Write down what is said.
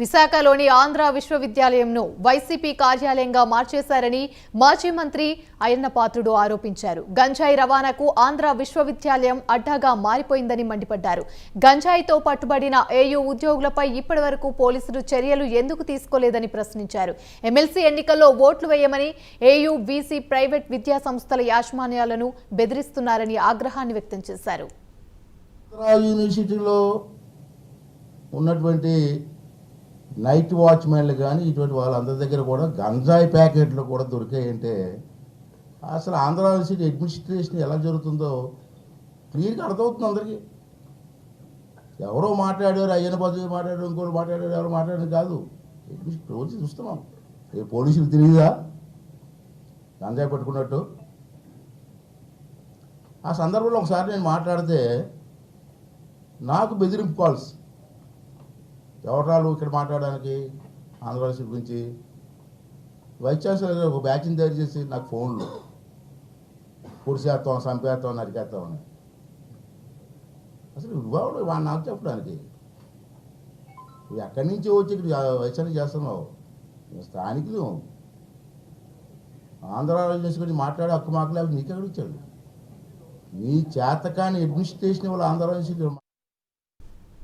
విశాఖలోని ఆంధ్ర విశ్వవిద్యాలయంను వైసీపీ కార్యాలయంగా మార్చేశారని మాజీ మంత్రి అయ్యన్నపాత్రుడు ఆరోపించారు. గంజాయి రవాణాకు ఆంధ్ర విశ్వవిద్యాలయం అడ్డాగా మారిపోయిందని మండిపడ్డారు. గంజాయితో పట్టుబడిన ఏయూ ఉద్యోగులపై ఇప్పటివరకు పోలీసులు చర్యలు ఎందుకు తీసుకోలేదని ప్రశ్నించారు. ఎమ్మెల్సీ ఎన్నికల్లో ఓట్లు వేయమని ఏయూ బీసీ ప్రైవేట్ విద్యా సంస్థల యాజమాన్యాలను బెదిరిస్తున్నారని ఆగ్రహాన్ని వ్యక్తం చేశారు. యూనివర్సిటీలో ఉన్నటువంటి నైట్ వాచ్మెన్లు కానీ ఇటువంటి వాళ్ళందరి దగ్గర కూడా గంజాయి ప్యాకెట్లు కూడా దొరికాయంటే అసలు ఆంధ్ర యూనివర్సిటీ అడ్మినిస్ట్రేషన్ ఎలా జరుగుతుందో క్లియర్గా అర్థమవుతుంది అందరికీ. ఎవరో మాట్లాడారు అయ్యన పదవి మాట్లాడారు ఇంకోటి మాట్లాడారు ఎవరు మాట్లాడారు కాదు. అడ్మినిస్ట్రేషన్ రోజు చూస్తున్నాం ఏ పోలీసులు తెలియదా? గంజాయి పట్టుకున్నట్టు. ఆ సందర్భంలో ఒకసారి నేను మాట్లాడితే నాకు బెదిరింపు కాల్స్. ఎవరు ఇక్కడ మాట్లాడడానికి ఆంధ్రప్రదేశ్ గురించి? వైస్ ఛాన్సలర్ ఒక బ్యాచ్ని తయారు చేసి నాకు ఫోన్లు. పొడిసేస్తాం చంపేస్తాం నరికేస్తాం అని. అసలు ఇవ్వడు వాడు నాకు చెప్పడానికి. నువ్వు ఎక్కడి నుంచి వచ్చి ఇక్కడ వైద్యాన్ని చేస్తున్నావు? నువ్వు స్థానికులు. ఆంధ్ర యూనివర్సిటీ గురించి మాట్లాడే హక్కు మాకు లేకపోతే నీకెక్కడ ఇచ్చాడు నీ చేతకాని అడ్మినిస్ట్రేషన్ వాళ్ళు ఆంధ్ర